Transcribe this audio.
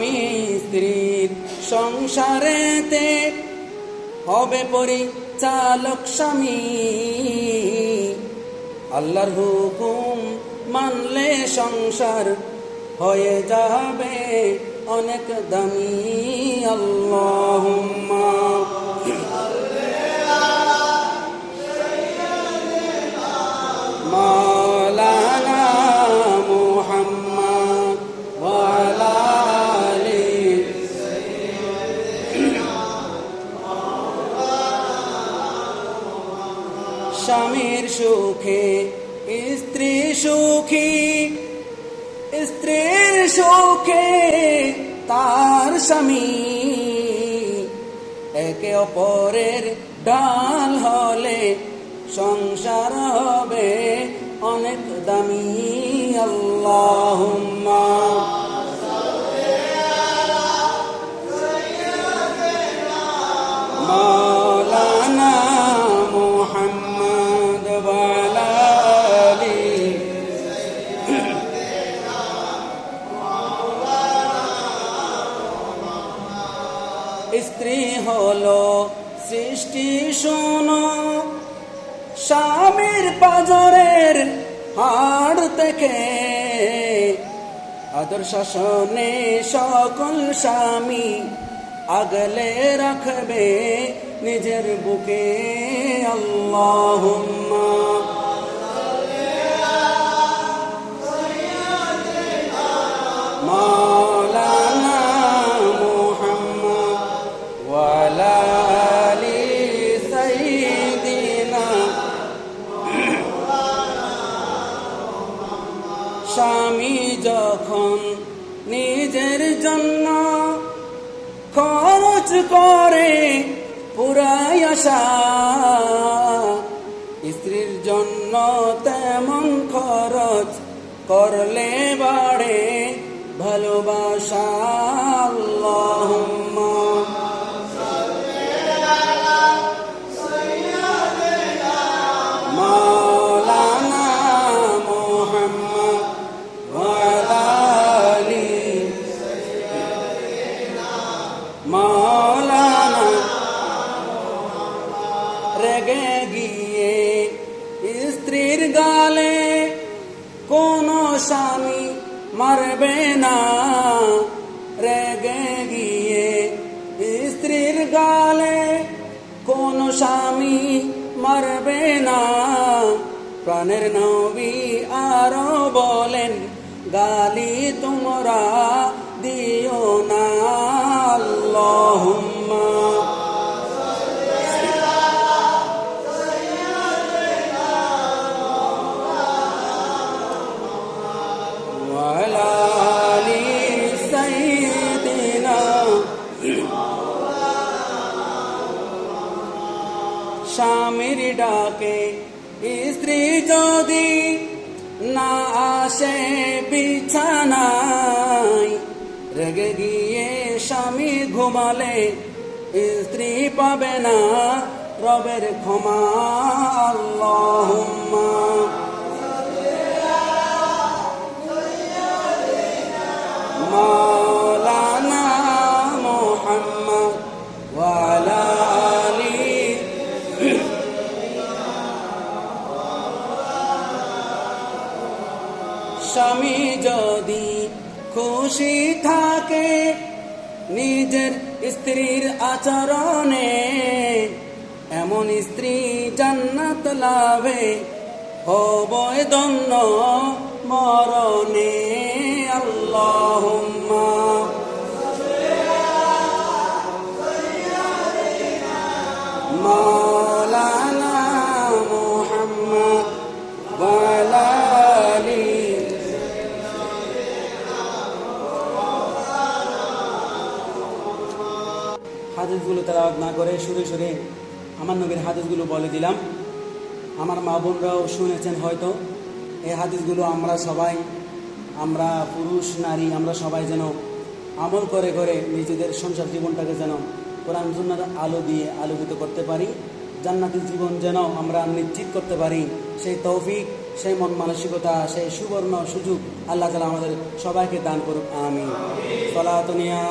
স্বামী স্ত্রীর সংসারেতে হবে পরিচালক স্বামী। আল্লাহর হুকুম মানলে সংসার হয়ে যাবে অনেক দামি। আল্লাহুম্মা সুখে, স্ত্রী সুখী, স্ত্রীর সুখে তার স্বামী। একে অপরের ডাল হলে সংসার হবে অনেক দামি। আল্লাহুম্মা স্ত্রী হলো সৃষ্টি শোনো। স্বামীর পাজরের হাড় থেকে আদর শাসনে সকল স্বামী আগলে রাখবে নিজের বুকে। আল্লাহুম্মা স্বামী যখন নিজের জন্য খরচ করে পুরাই আশা, স্ত্রীর জন্য তেমন খরচ করলে বাড়ে ভালোবাসা। আল্লাহুম্মা রেগে গিয়ে স্ত্রীর গালে কোন স্বামী মারবে না। রেগে গিয়ে স্ত্রীর গালে কোন স্বামী মারবে না। প্রাণের নবী আরও বলেন, গালি তোমরা দিও না। আল্লাহুম্মা ডাকে, স্ত্রী যদি না আসে বিছানায়, রেগে গিয়ে স্বামী ঘুমালে, স্ত্রী পাবে না রবের ক্ষমা। আল্লাহুম্মা। স্বামী যদি খুশি থাকে নিজের স্ত্রীর আচরণে এমন স্ত্রী জান্নাত লাভে হবয় ধন্য মরণে। হাদিসগুলো তেলাওয়াত না করে সুরে সুরে আমার নবীর হাদিসগুলো বলে দিলাম। আমার মা বোনরাও শুনেছেন হয়তো। এই হাদিসগুলো আমরা সবাই, আমরা পুরুষ, নারী, আমরা সবাই যেন আমল করে করে নিজেদের সংসার জীবনটাকে যেন কোরআন সুন্নার আলো দিয়ে আলোকিত করতে পারি, জান্নাতি জীবন যেন আমরা নিশ্চিত করতে পারি। সেই তৌফিক, সেই মন মানসিকতা, সেই সুবর্ণ সুযোগ আল্লাহ তালা আমাদের সবাইকে দান করুক আমি সলাতনিয়া